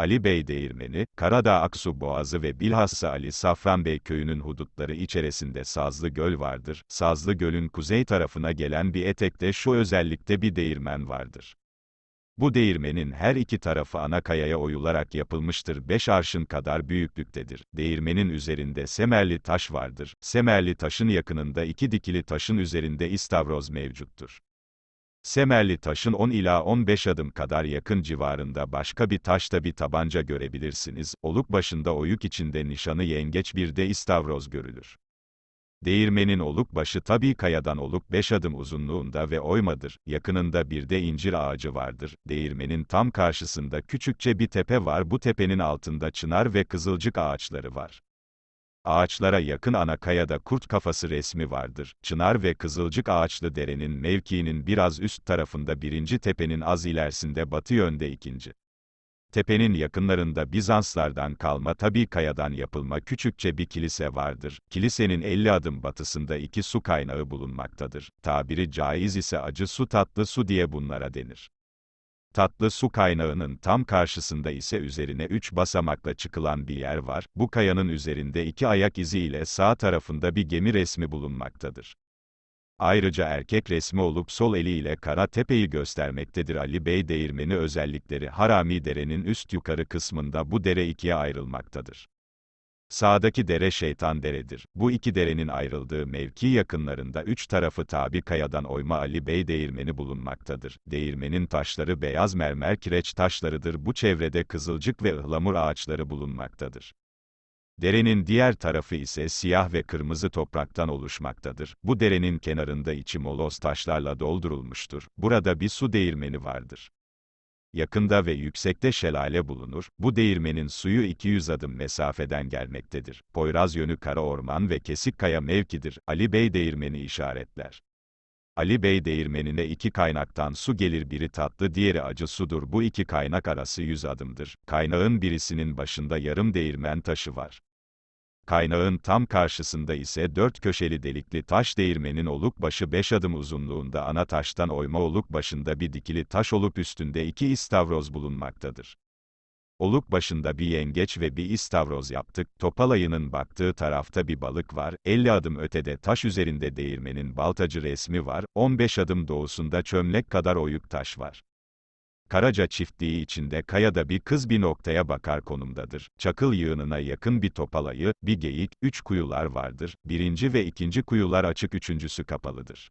Ali Bey Değirmeni, Karadağ Aksu Boğazı ve bilhassa Ali Safran Bey köyünün hudutları içerisinde Sazlı Göl vardır. Sazlı Göl'ün kuzey tarafına gelen bir etekte şu özellikte bir değirmen vardır. Bu değirmenin her iki tarafı ana kayaya oyularak yapılmıştır. Beş arşın kadar büyüklüktedir. Değirmenin üzerinde semerli taş vardır. Semerli taşın yakınında iki dikili taşın üzerinde istavroz mevcuttur. Semerli taşın 10 ila 15 adım kadar yakın civarında başka bir taşta bir tabanca görebilirsiniz. Oluk başında oyuk içinde nişanı yengeç bir de istavroz görülür. Değirmenin oluk başı tabi kayadan oluk 5 adım uzunluğunda ve oymadır. Yakınında bir de incir ağacı vardır. Değirmenin tam karşısında küçükçe bir tepe var. Bu tepenin altında çınar ve kızılcık ağaçları var. Ağaçlara yakın ana kayada kurt kafası resmi vardır. Çınar ve kızılcık ağaçlı derenin mevkiinin biraz üst tarafında birinci tepenin az ilerisinde batı yönde ikinci. Tepenin yakınlarında Bizanslardan kalma tabi kayadan yapılma küçükçe bir kilise vardır. Kilisenin 50 adım batısında iki su kaynağı bulunmaktadır. Tabiri caiz ise acı su tatlı su diye bunlara denir. Tatlı su kaynağının tam karşısında ise üzerine üç basamakla çıkılan bir yer var. Bu kayanın üzerinde iki ayak izi ile sağ tarafında bir gemi resmi bulunmaktadır. Ayrıca erkek resmi olup sol eliyle kara tepeyi göstermektedir. Ali Bey değirmeni özellikleri Harami Dere'nin üst yukarı kısmında bu dere ikiye ayrılmaktadır. Sağdaki dere şeytan deredir. Bu iki derenin ayrıldığı mevki yakınlarında üç tarafı tabi kayadan oyma Ali Bey değirmeni bulunmaktadır. Değirmenin taşları beyaz mermer kireç taşlarıdır. Bu çevrede kızılcık ve ıhlamur ağaçları bulunmaktadır. Derenin diğer tarafı ise siyah ve kırmızı topraktan oluşmaktadır. Bu derenin kenarında içi moloz taşlarla doldurulmuştur. Burada bir su değirmeni vardır. Yakında ve yüksekte şelale bulunur. Bu değirmenin suyu 200 adım mesafeden gelmektedir. Poyraz yönü kara orman ve kesik kaya mevkidir. Ali Bey değirmeni işaretler. Ali Bey değirmenine iki kaynaktan su gelir biri tatlı diğeri acı sudur. Bu iki kaynak arası 100 adımdır. Kaynağın birisinin başında yarım değirmen taşı var. Kaynağın tam karşısında ise dört köşeli delikli taş değirmenin oluk başı 5 adım uzunluğunda ana taştan oyma oluk başında bir dikili taş olup üstünde iki istavroz bulunmaktadır. Oluk başında bir yengeç ve bir istavroz yaptık. Topalayının baktığı tarafta bir balık var. 50 adım ötede taş üzerinde değirmenin baltacı resmi var. 15 adım doğusunda çömlek kadar oyuk taş var. Karaca çiftliği içinde kayada bir kız bir noktaya bakar konumdadır. Çakıl yığınına yakın bir topalayı, bir geyik, üç kuyular vardır. Birinci ve ikinci kuyular açık üçüncüsü kapalıdır.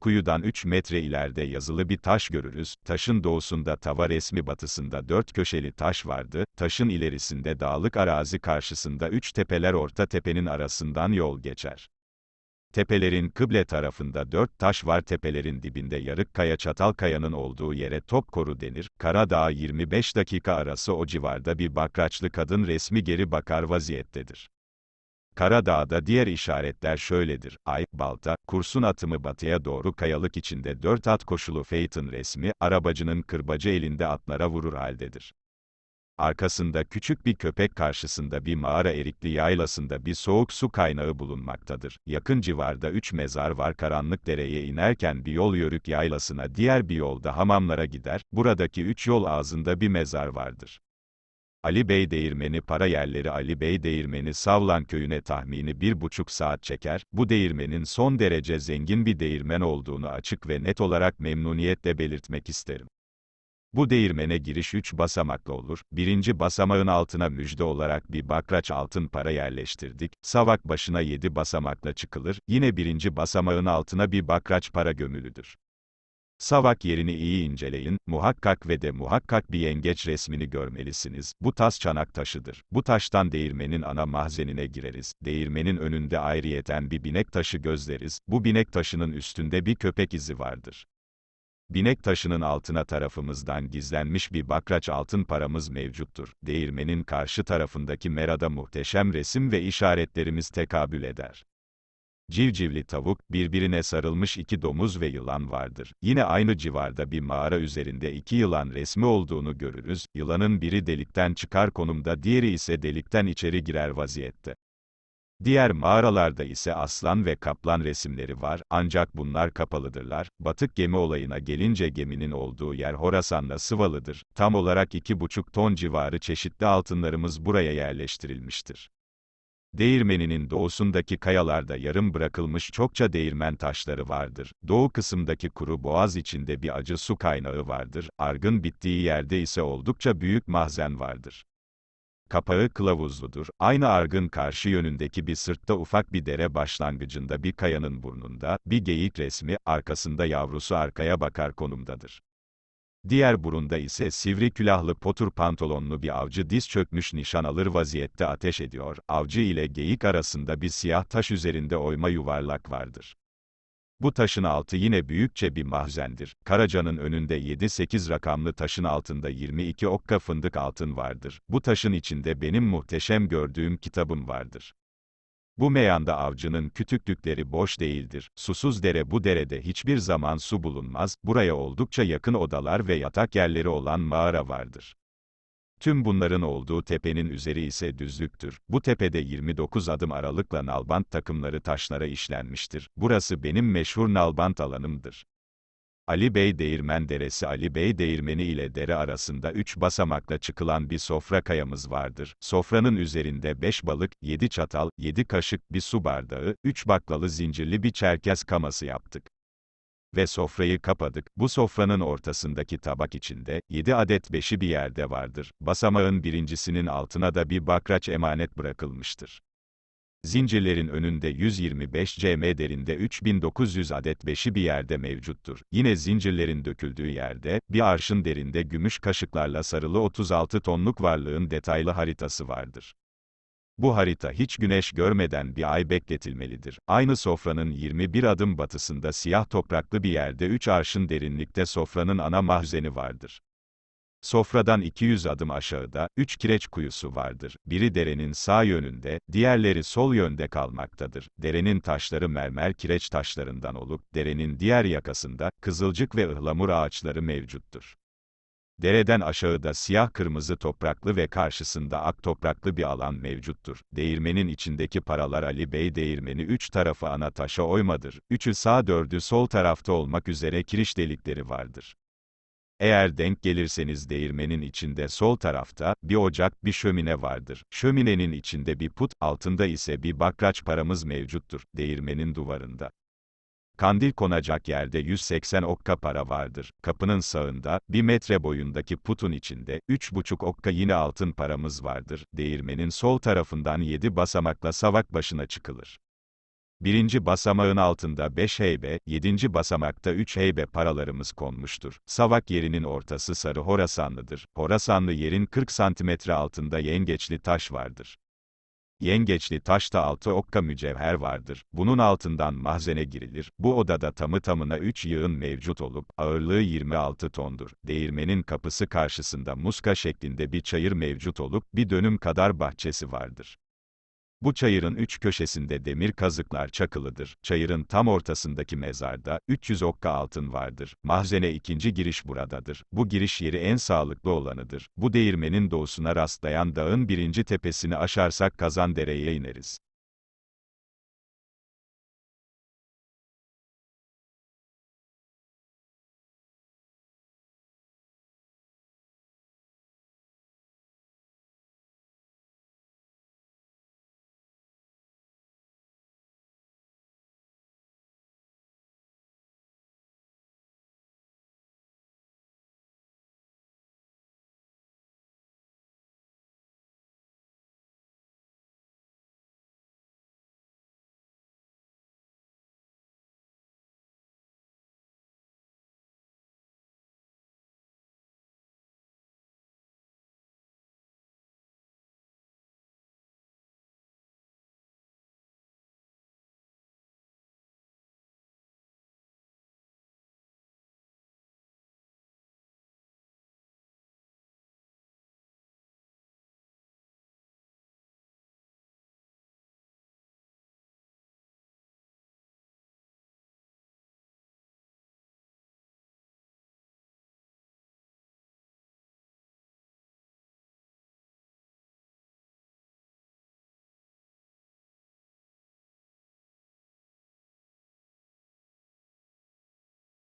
Kuyudan 3 metre ileride yazılı bir taş görürüz. Taşın doğusunda tava resmi batısında dört köşeli taş vardı. Taşın ilerisinde dağlık arazi karşısında üç tepeler orta tepenin arasından yol geçer. Tepelerin kıble tarafında dört taş var tepelerin dibinde yarık kaya çatal kayanın olduğu yere top koru denir. Karadağ 25 dakika arası o civarda bir bakraçlı kadın resmi geri bakar vaziyettedir. Karadağ'da diğer işaretler şöyledir. Ay, balta, kursun atımı batıya doğru kayalık içinde dört at koşulu Feyt'in resmi, arabacının kırbacı elinde atlara vurur haldedir. Arkasında küçük bir köpek karşısında bir mağara erikli yaylasında bir soğuk su kaynağı bulunmaktadır. Yakın civarda üç mezar var karanlık dereye inerken bir yol yörük yaylasına diğer bir yolda hamamlara gider, buradaki üç yol ağzında bir mezar vardır. Ali Bey Değirmeni para yerleri Ali Bey Değirmeni Savlan köyüne tahmini bir buçuk saat çeker, bu değirmenin son derece zengin bir değirmen olduğunu açık ve net olarak memnuniyetle belirtmek isterim. Bu değirmene giriş üç basamaklı olur. Birinci basamağın altına müjde olarak bir bakraç altın para yerleştirdik. Savak başına yedi basamakla çıkılır. Yine birinci basamağın altına bir bakraç para gömülüdür. Savak yerini iyi inceleyin, muhakkak ve de muhakkak bir yengeç resmini görmelisiniz. Bu tas çanak taşıdır. Bu taştan değirmenin ana mahzenine gireriz. Değirmenin önünde ayrıyeten bir binek taşı gözleriz. Bu binek taşının üstünde bir köpek izi vardır. Binek taşının altına tarafımızdan gizlenmiş bir bakraç altın paramız mevcuttur. Değirmenin karşı tarafındaki merada muhteşem resim ve işaretlerimiz tekabül eder. Civcivli tavuk, birbirine sarılmış iki domuz ve yılan vardır. Yine aynı civarda bir mağara üzerinde iki yılan resmi olduğunu görürüz. Yılanın biri delikten çıkar konumda, diğeri ise delikten içeri girer vaziyette. Diğer mağaralarda ise aslan ve kaplan resimleri var, ancak bunlar kapalıdırlar. Batık gemi olayına gelince geminin olduğu yer Horasan'la Sıvalı'dır. Tam olarak 2,5 ton civarı çeşitli altınlarımız buraya yerleştirilmiştir. Değirmeninin doğusundaki kayalarda yarım bırakılmış çokça değirmen taşları vardır. Doğu kısımdaki kuru boğaz içinde bir acı su kaynağı vardır. Argın bittiği yerde ise oldukça büyük mahzen vardır. Kapağı kılavuzludur. Aynı argın karşı yönündeki bir sırtta ufak bir dere başlangıcında bir kayanın burnunda, bir geyik resmi, arkasında yavrusu arkaya bakar konumdadır. Diğer burunda ise sivri külahlı potur pantolonlu bir avcı diz çökmüş nişan alır vaziyette ateş ediyor, avcı ile geyik arasında bir siyah taş üzerinde oyma yuvarlak vardır. Bu taşın altı yine büyükçe bir mahzendir. Karaca'nın önünde 7-8 rakamlı taşın altında 22 okka fındık altın vardır. Bu taşın içinde benim muhteşem gördüğüm kitabım vardır. Bu meyanda avcının kütüklükleri boş değildir. Susuz dere bu derede hiçbir zaman su bulunmaz, buraya oldukça yakın odalar ve yatak yerleri olan mağara vardır. Tüm bunların olduğu tepenin üzeri ise düzlüktür. Bu tepede 29 adım aralıkla nalbant takımları taşlara işlenmiştir. Burası benim meşhur nalbant alanımdır. Ali Bey Değirmen Deresi Ali Bey Değirmeni ile dere arasında üç basamakla çıkılan bir sofra kayamız vardır. Sofranın üzerinde beş balık, yedi çatal, yedi kaşık, bir su bardağı, üç baklalı zincirli bir çerkez kaması yaptık. Ve sofrayı kapadık. Bu sofranın ortasındaki tabak içinde, yedi adet beşi bir yerde vardır. Basamağın birincisinin altına da bir bakraç emanet bırakılmıştır. Zincirlerin önünde 125 cm derinde 3900 adet beşi bir yerde mevcuttur. Yine zincirlerin döküldüğü yerde, bir arşın derinde gümüş kaşıklarla sarılı 36 tonluk varlığın detaylı haritası vardır. Bu harita hiç güneş görmeden bir ay bekletilmelidir. Aynı sofranın 21 adım batısında siyah topraklı bir yerde 3 arşın derinlikte sofranın ana mahzeni vardır. Sofradan 200 adım aşağıda, üç kireç kuyusu vardır. Biri derenin sağ yönünde, diğerleri sol yönde kalmaktadır. Derenin taşları mermer kireç taşlarından olup, derenin diğer yakasında, kızılcık ve ıhlamur ağaçları mevcuttur. Dereden aşağıda siyah kırmızı topraklı ve karşısında ak topraklı bir alan mevcuttur. Değirmenin içindeki paralar Ali Bey değirmeni üç tarafı ana taşa oymadır. Üçü sağ dördü sol tarafta olmak üzere kiriş delikleri vardır. Eğer denk gelirseniz değirmenin içinde sol tarafta, bir ocak, bir şömine vardır. Şöminenin içinde bir put, altında ise bir bakraç paramız mevcuttur, değirmenin duvarında. Kandil konacak yerde 180 okka para vardır. Kapının sağında, bir metre boyundaki putun içinde, 3,5 okka yine altın paramız vardır. Değirmenin sol tarafından 7 basamakla savak başına çıkılır. Birinci basamağın altında 5 heybe, yedinci basamakta 3 heybe paralarımız konmuştur. Savak yerinin ortası sarı Horasanlıdır. Horasanlı yerin 40 santimetre altında yengeçli taş vardır. Yengeçli taşta altı okka mücevher vardır. Bunun altından mahzene girilir. Bu odada tamı tamına 3 yığın mevcut olup, ağırlığı 26 tondur. Değirmenin kapısı karşısında muska şeklinde bir çayır mevcut olup, bir dönüm kadar bahçesi vardır. Bu çayırın üç köşesinde demir kazıklar çakılıdır. Çayırın tam ortasındaki mezarda, 300 okka altın vardır. Mahzene ikinci giriş buradadır. Bu giriş yeri en sağlıklı olanıdır. Bu değirmenin doğusuna rastlayan dağın birinci tepesini aşarsak Kazandere'ye ineriz.